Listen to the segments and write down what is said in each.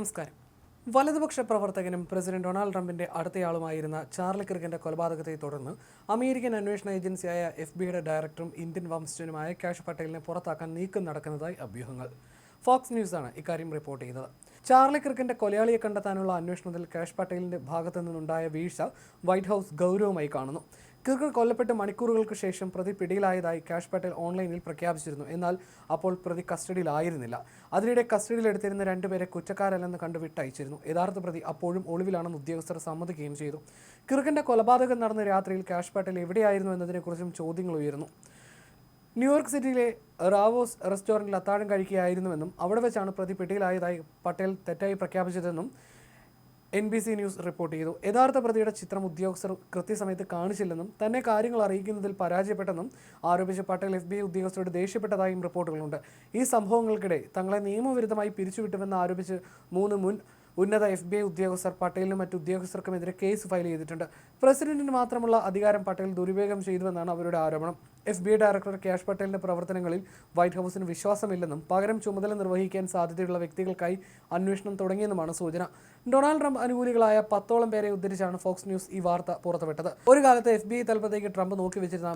നമസ്കാരം. വലതുപക്ഷ പ്രവർത്തകനും പ്രസിഡന്റ് ഡൊണാൾഡ് ട്രംപിന്റെ അടുത്തയാളുമായിരുന്ന ചാർലി കിർഗിന്റെ കൊലപാതകത്തെ തുടർന്ന് അമേരിക്കൻ അന്വേഷണ ഏജൻസിയായ എഫ് ബിയുടെ ഡയറക്ടറും ഇന്ത്യൻ വംശജനുമായ കാഷ് പട്ടേലിനെ പുറത്താക്കാൻ നീക്കം നടക്കുന്നതായി അഭ്യൂഹങ്ങൾ. ഫോക്സ് ന്യൂസാണ് ഇക്കാര്യം റിപ്പോർട്ട് ചെയ്തത്. ചാർലി കിർക്കിന്റെ കൊലയാളിയെ കണ്ടെത്താനുള്ള അന്വേഷണത്തിൽ കേഷ് പട്ടേലിന്റെ ഭാഗത്തു നിന്നുണ്ടായ വീഴ്ച വൈറ്റ് ഹൗസ് ഗൗരവമായി കാണുന്നു. കിർക്കർ കൊല്ലപ്പെട്ട് മണിക്കൂറുകൾക്ക് ശേഷം പ്രതി പിടിയിലായതായി കാഷ് പട്ടേൽ ഓൺലൈനിൽ പ്രഖ്യാപിച്ചിരുന്നു. എന്നാൽ അപ്പോൾ പ്രതി കസ്റ്റഡിയിലായിരുന്നില്ല. അതിനിടെ കസ്റ്റഡിയിലെടുത്തിരുന്ന രണ്ടുപേരെ കുറ്റക്കാരല്ലെന്ന് കണ്ട് വിട്ടയച്ചിരുന്നു. യഥാർത്ഥ പ്രതി അപ്പോഴും ഒളിവിലാണെന്ന് ഉദ്യോഗസ്ഥർ സമ്മതിക്കുകയും ചെയ്തു. കിർക്കിന്റെ കൊലപാതകം നടന്ന രാത്രിയിൽ കാഷ് പട്ടേൽ എവിടെയായിരുന്നു എന്നതിനെക്കുറിച്ചും ചോദ്യങ്ങൾ ഉയർന്നു ന്യൂയോർക്ക് സിറ്റിയിലെ റാവോസ് റെസ്റ്റോറന്റിൽ അത്താഴം കഴിക്കുകയായിരുന്നുവെന്നും അവിടെ വെച്ചാണ് പ്രതി പിടിയിലായതായി പട്ടേൽ തെറ്റായി പ്രഖ്യാപിച്ചതെന്നും N B C news report ചെയ്തു. യഥാർത്ഥ പ്രതിയുടെ ചിത്രം ഉദ്യോഗസ്ഥർ കൃത്യസമയത്ത് കാണിച്ചില്ലെന്നും തന്നെ കാര്യങ്ങൾ അറിയിക്കുന്നതിൽ പരാജയപ്പെട്ടെന്നും ആരോപിച്ച് പട്ടേൽ എഫ് ബി ഐ ഉദ്യോഗസ്ഥരോട് ദേഷ്യപ്പെട്ടതായും റിപ്പോർട്ടുകളുണ്ട്. ഈ സംഭവങ്ങൾക്കിടെ തങ്ങളെ നിയമവിരുദ്ധമായി പിരിച്ചുവിട്ടുവെന്ന് ആരോപിച്ച് മൂന്ന് മുൻ ഉന്നത എഫ് ബി ഐ ഉദ്യോഗസ്ഥർ പട്ടേലിനും മറ്റു ഉദ്യോഗസ്ഥർക്കുമെതിരെ കേസ് ഫയൽ ചെയ്തിട്ടുണ്ട്. പ്രസിഡന്റിന് മാത്രമുള്ള അധികാരം പട്ടേൽ ദുരുപയോഗം ചെയ്തുവെന്നാണ് അവരുടെ ആരോപണം. F B I director Kash പട്ടേലിന്റെ പ്രവർത്തനങ്ങളിൽ വൈറ്റ് ഹൗസിന് വിശ്വാസമില്ലെന്നും പകരം ചുമതല നിർവഹിക്കാൻ സാധ്യതയുള്ള വ്യക്തികൾക്കായി അന്വേഷണം തുടങ്ങിയെന്നുമാണ് സൂചന. ഡൊണാൾഡ് ട്രംപ് അനുകൂലികളായ പത്തോളം പേരെ ഉദ്ധരിച്ചാണ് ഫോക്സ് ന്യൂസ് ഈ വാർത്ത പുറത്തുവിട്ടത്. ഒരു കാലത്ത് എഫ് ബി ഐ തലപ്പത്തേക്ക് ട്രംപ്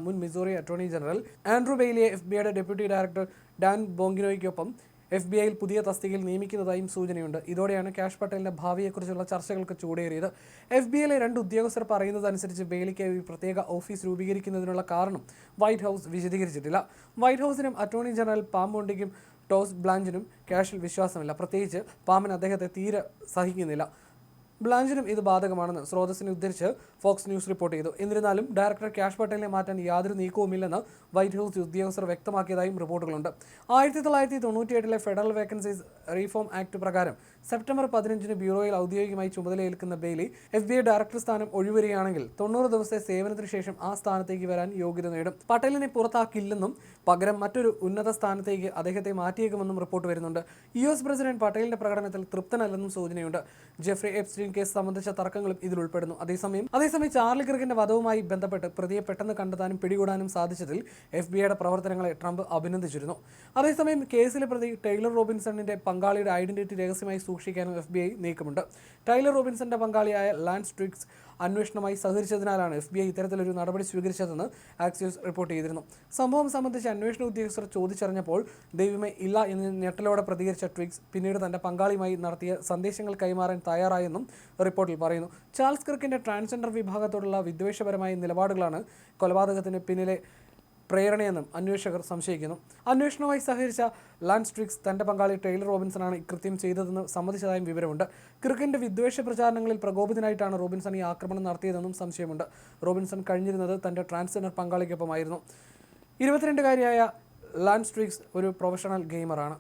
മുൻ മിസോറി അറ്റോർണി ജനറൽ ആൻഡ്രൂ ബെയിലിയെ എഫ് ബി ഐയുടെ ഡെപ്യൂട്ടി ഡയറക്ടർ ഡാൻ ബോങ്കിനോയ്ക്കൊപ്പം എഫ് ബി ഐയിൽ പുതിയ തസ്തികയിൽ നിയമിക്കുന്നതായും സൂചനയുണ്ട്. ഇതോടെയാണ് കാഷ് പട്ടേലിന്റെ ഭാവിയെക്കുറിച്ചുള്ള ചർച്ചകൾക്ക് ചൂടേറിയത് എഫ് ബി ഐയിലെ രണ്ട് ഉദ്യോഗസ്ഥർ പറയുന്നതനുസരിച്ച് ബെയിലിക്ക് ഒരു പ്രത്യേക ഓഫീസ് രൂപീകരിക്കുന്നതിനുള്ള കാരണം വൈറ്റ് ഹൗസ് വിശദീകരിച്ചിട്ടില്ല. വൈറ്റ് ഹൗസിനും അറ്റോർണി ജനറൽ പാമ്പോണ്ടിക്കും ടോസ് ബ്ലാഞ്ചിനും കാഷിൽ വിശ്വാസമില്ല. പ്രത്യേകിച്ച് പാമ്പൻ അദ്ദേഹത്തെ തീരെ സഹിക്കുന്നില്ല. ബ്ലാഞ്ചിനും ഇത് ബാധകമാണെന്ന് സ്രോതസ്സിനെ ഉദ്ധരിച്ച് ഫോക്സ് ന്യൂസ് റിപ്പോർട്ട് ചെയ്തു. എന്നിരുന്നാലും ഡയറക്ടർ ക്യാഷ് പട്ടേലിനെ മാറ്റാൻ യാതൊരു നീക്കവുമില്ലെന്ന് വൈറ്റ് ഹൗസ് ഉദ്യോഗസ്ഥർ വ്യക്തമാക്കിയതായും റിപ്പോർട്ടുകളുണ്ട്. ആയിരത്തി തൊള്ളായിരത്തി തൊണ്ണൂറ്റിയെട്ടിലെ ഫെഡറൽ വേക്കൻസീസ് റീഫോം ആക്ട് പ്രകാരം സെപ്റ്റംബർ പതിനഞ്ചിന് ബ്യൂറോയിൽ ഔദ്യോഗികമായി ചുമതലയേൽക്കുന്ന Bailey F B I director സ്ഥാനം ഒഴിവരികയാണെങ്കിൽ തൊണ്ണൂറ് ദിവസത്തെ സേവനത്തിന് ശേഷം ആ സ്ഥാനത്തേക്ക് വരാൻ യോഗ്യത നേടും. പട്ടേലിനെ പുറത്താക്കില്ലെന്നും പകരം മറ്റൊരു ഉന്നത സ്ഥാനത്തേക്ക് അദ്ദേഹത്തെ മാറ്റിയേക്കുമെന്നും റിപ്പോർട്ട് വരുന്നുണ്ട്. യു എസ് പ്രസിഡന്റ് പട്ടേലിന്റെ പ്രകടനത്തിൽ തൃപ്തനല്ലെന്നും സൂചനയുണ്ട്. ജെഫ്രി എപ്സ്റ്റീൻ കേസ് സംബന്ധിച്ച തർക്കങ്ങളും ഇതിൽ ഉൾപ്പെടുന്നു. അതേസമയം അതേസമയം ചാർലി ക്രിക്കിന്റെ വധവുമായി ബന്ധപ്പെട്ട് പ്രതിയെ പെട്ടെന്ന് കണ്ടെത്താനും പിടികൂടാനും സാധിച്ചതിൽ എഫ് ബി ഐയുടെ പ്രവർത്തനങ്ങളെ ട്രംപ് അഭിനന്ദിച്ചിരുന്നു. അതേസമയം കേസിലെ പ്രതി ടൈലർ റോബിൻസണിന്റെ പങ്കാളിയുടെ ഐഡന്റിറ്റി രഹസ്യമായി സൂക്ഷിക്കാനും എഫ് ബി ഐ നീക്കമുണ്ട്. ടൈലർ റോബിൻസന്റെ പങ്കാളിയായ ലാൻഡ് ട്രിക്സ് അന്വേഷണമായി സഹകരിച്ചതിനാലാണ് എഫ് ബി ഐ ഇത്തരത്തിലൊരു നടപടി സ്വീകരിച്ചതെന്ന് ആക്സിയോസ് റിപ്പോർട്ട് ചെയ്തിരുന്നു. സംഭവം സംബന്ധിച്ച് അന്വേഷണ ഉദ്യോഗസ്ഥർ ചോദിച്ചറിഞ്ഞപ്പോൾ ദൈവമേ ഇല്ല എന്ന് ഞെട്ടലോടെ പ്രതികരിച്ച ട്വിക്സ് പിന്നീട് തന്റെ പങ്കാളിയുമായി നടത്തിയ സന്ദേശങ്ങൾ കൈമാറാൻ തയ്യാറായെന്നും റിപ്പോർട്ടിൽ പറയുന്നു. ചാൾസ് ക്രിക്കിന്റെ ട്രാൻസ്ജെൻഡർ വിഭാഗത്തോടുള്ള വിദ്വേഷപരമായ നിലപാടുകളാണ് കൊലപാതകത്തിന് പിന്നിലെ പ്രേരണയെന്നും അന്വേഷകർ സംശയിക്കുന്നു. അന്വേഷണവുമായി സഹകരിച്ച ലാൻഡ് സ്ട്രിക്സ് തന്റെ പങ്കാളി ടൈലർ റോബിൻസണാണ് ഇക്കൃത്യം ചെയ്തതെന്ന് സമ്മതിച്ചതായും വിവരമുണ്ട്. ക്രിക്കിന്റെ വിദ്വേഷ പ്രചാരണങ്ങളിൽ പ്രകോപിതനായിട്ടാണ് റോബിൻസൺ ഈ ആക്രമണം നടത്തിയതെന്നും സംശയമുണ്ട്. റോബിൻസൺ കഴിഞ്ഞിരുന്നത് തന്റെ ട്രാൻസ്ജെൻഡർ പങ്കാളിക്കൊപ്പമായിരുന്നു. ഇരുപത്തിരണ്ടുകാരിയായ ലാൻഡ് സ്ട്രിക്സ് ഒരു പ്രൊഫഷണൽ ഗെയിമറാണ്.